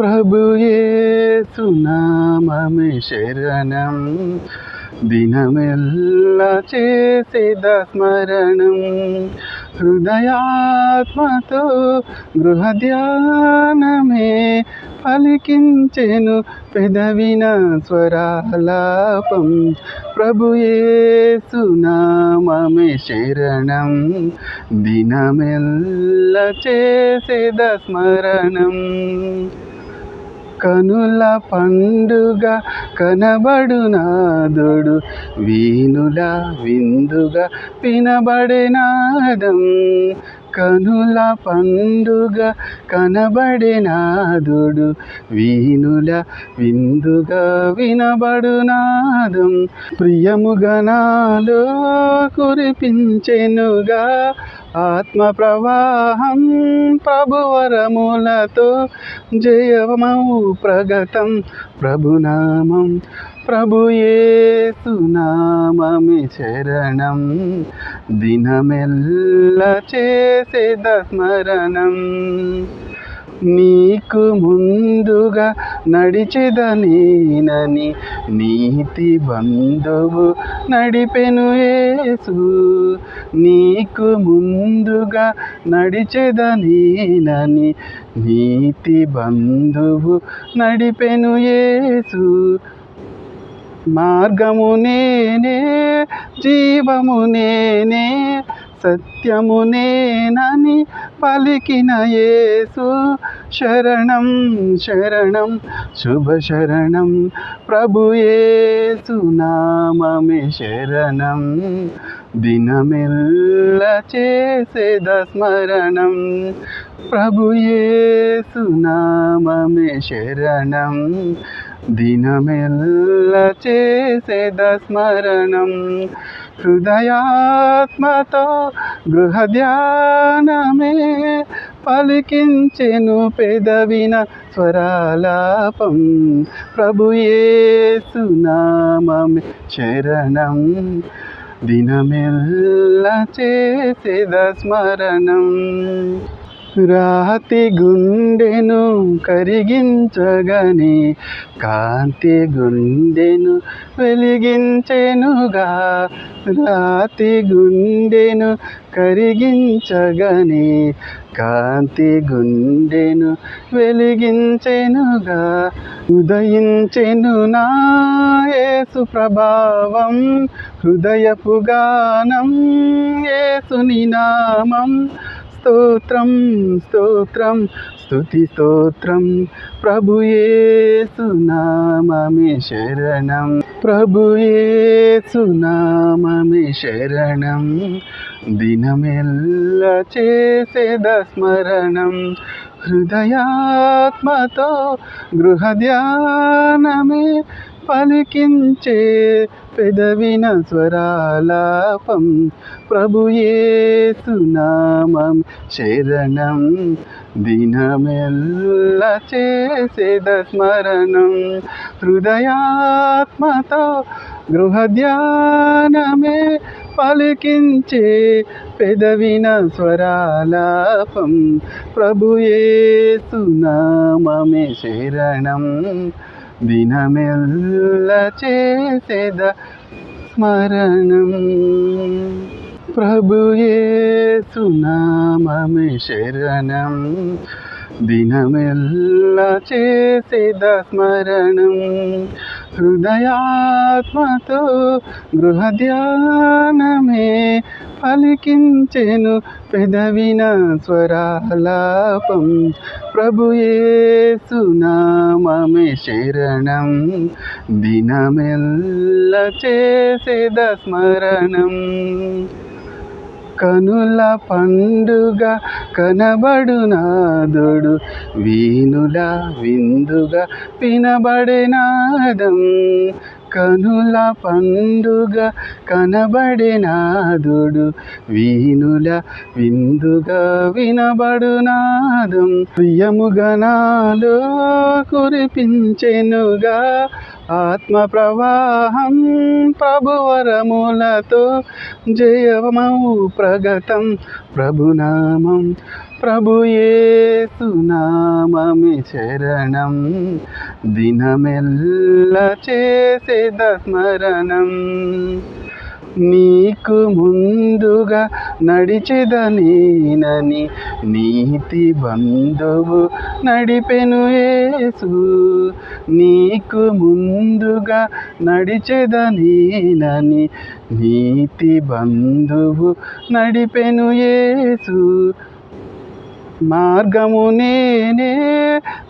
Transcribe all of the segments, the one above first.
ప్రభుయేసునామే శరణం. దినమెల్లా చేసేద స్మరణం. హృదయాత్మతో గృహధ్యానమే పలికించెను పెదవిన స్వరాలాపం. ప్రభుయేసునామే శరణం. దినమెల్ల చేసేద స్మరణం. కనుల పండుగ కనబడునాదుడు. వీణుల విందుగా వినబడినాదం కనుల పండుగ కనబడినాదుడు. వీనుల విందుగా వినబడునాదం. ప్రియముగనాలో కురిపించెనుగా. ఆత్మ ప్రవాహం ప్రభువరములతో జయమౌ ప్రగతం. ప్రభునామం ప్రభుయేసునామమి శరణం. దినమెల్ల చేసేద స్మరణం నీకు ముందుగా నడిచెదనేనని నీతి బంధువు నడిపెను ఏసు నీకు ముందుగా నడిచెదనేనని నీతి బంధువు నడిపెను ఏసు మార్గము నేనే జీవము నేనే సత్యము నేనని పలికిన యేసు. శరణం శరణం శుభ శరణం ప్రభు నామమే శరణం. దినమెల్ల చేసేద స్మరణం ప్రభు నామమే శరణం. దినమెల్ల చేసేద స్మరణం. హృదయాత్మతో గృహధ్యానమే పలికించెను పెదవిన స్వరాలాపం. ప్రభుయేసునామమే శరణం దినమెల్ల చేసేద స్మరణం. రాతి గుండెను కరిగించగని కాంతి గుండెను వెలిగించెనుగా. రాతి గుండెను కరిగించగని కాంతి గుండెను వెలిగించెనుగా. ఉదయించెను నా యేసు ప్రభావం హృదయపు గానం యేసుని నామం. స్తోత్రం స్తోత్రం స్తుతి స్తోత్రం ప్రభుయేసునామమే శరణం ప్రభుయేసునామమే శరణం దినమెల్ల చేసేద స్మరణం హృదయాత్మతో గృహధ్యానమే పలికించే పెదవిన స్వరాలాపం ప్రభుయేసునామం శరణం. దినమెల్ల చేసేద స్మరణం. హృదయాత్మతో గృహధ్యానమే పలికించే పెదవిన స్వరాలాపం ప్రభుయేసునామమే శరణం. దినమెల్ల చేసేద స్మరణం. ప్రభుయేసునామమే శరణం. దినమెల్ల చేసేద స్మరణం. హృదయాత్మతో గృహధ్యానమే పలికించెను పెదవిన స్వరాలాపం. ప్రభుయేసునామే శరణం. దినమెల్ల చేసేద స్మరణం. కనుల పండుగ కనబడునాదుడు. వీణుల విందుగా వినబడినాదం. కనుల పండుగ కనబడినాదుడు. వీనుల విందుగా వినబడునాదు. ప్రియముగనాలో కురిపించెనుగా. ఆత్మ ప్రవాహం ప్రభువరములతో జయమౌ ప్రగతం. ప్రభునామం ప్రభుయేసునామమి శరణం. దినమెల్ల చేసేద స్మరణం నీకు ముందుగా నడిచెదనేనని నీతి బంధువు నడిపెను యేసు. నీకు ముందుగా నడిచెదనేనని నీతి బంధువు నడిపెను యేసు. మార్గము నేనే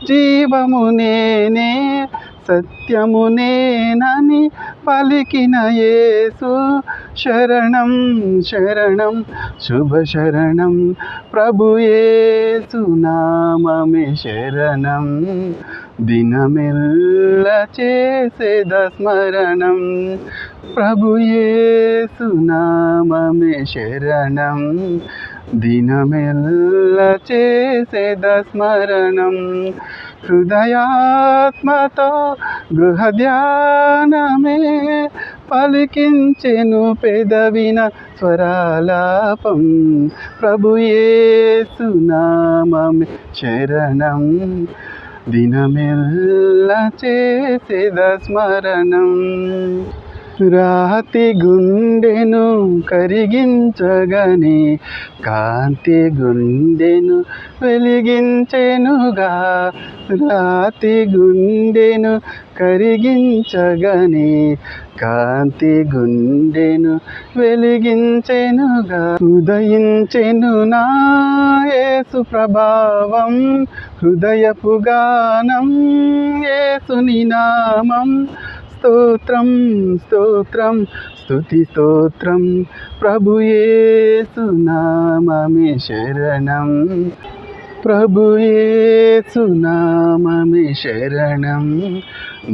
జీవము నేనే సత్యము నేనని పలికిన యేసు. శరణం శరణం శుభ శరణం ప్రభుయేసు నామమే శరణం. దినమెల్ల చేసేద స్మరణం ప్రభుయేసు నామమే శరణం. దినమెల్ల చేసేద స్మరణం. హృదయాత్మతో గృహ ధ్యానమే పలికించెను పెదవిన స్వరాలాపం. ప్రభుయేసునామమే శరణం దినమెల్ల చేసేద స్మరణం. రాతి గుండెను కరిగించగని కాంతి గుండెను వెలిగించెనుగా. రాతి గుండెను కరిగించగని కాంతి గుండెను వెలిగించెనుగా. ఉదయించెను నా యేసు ప్రభావం హృదయపు గానం యేసుని నామం. స్తోత్రం స్తోత్రం స్తుతి స్తోత్రం ప్రభుయేసునామమే శరణం ప్రభుయేసునామమే శరణం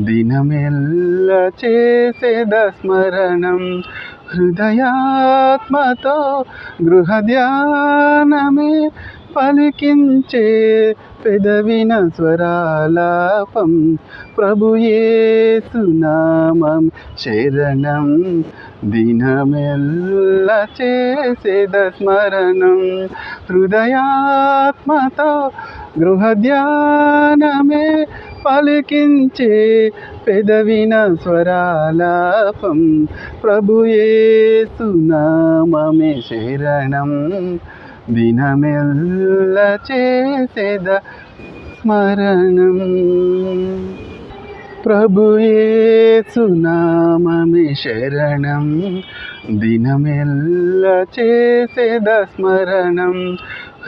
దినమెల్ల చేసేద స్మరణం హృదయాత్మతో గృహ ధ్యానమే పలికించే పెదవిన స్వరాలాపం ప్రభుయేసునామం శరణం. దినమెల్ల చేసేద స్మరణం హృదయాత్మతో గృహధ్యానమే పలికించే పెదవిన స్వరాలాపం ప్రభుయేసునామమే శరణం. దినమెల్ల చేసేద స్మరణం ప్రభుయేసునామమే శరణం దినమెల్ల చేసేద స్మరణం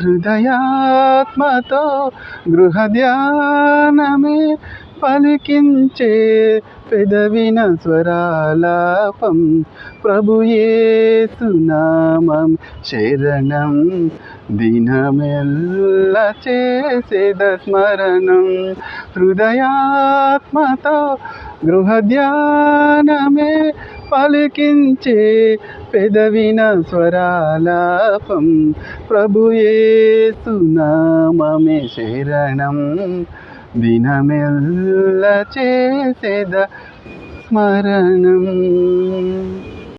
హృదయాత్మతో గృహ ధ్యానమే పలికించే పెదవిన స్వరాలాపం ప్రభుయేసునామం శరణం దినమెల్ల చేసేద స్మరణం. హృదయాత్మతో గృహధ్యానమే పలికించే పెదవిన స్వరాలాపం ప్రభుయేసునామమే శరణం. దినమెల్ల చేసేద స్మరణం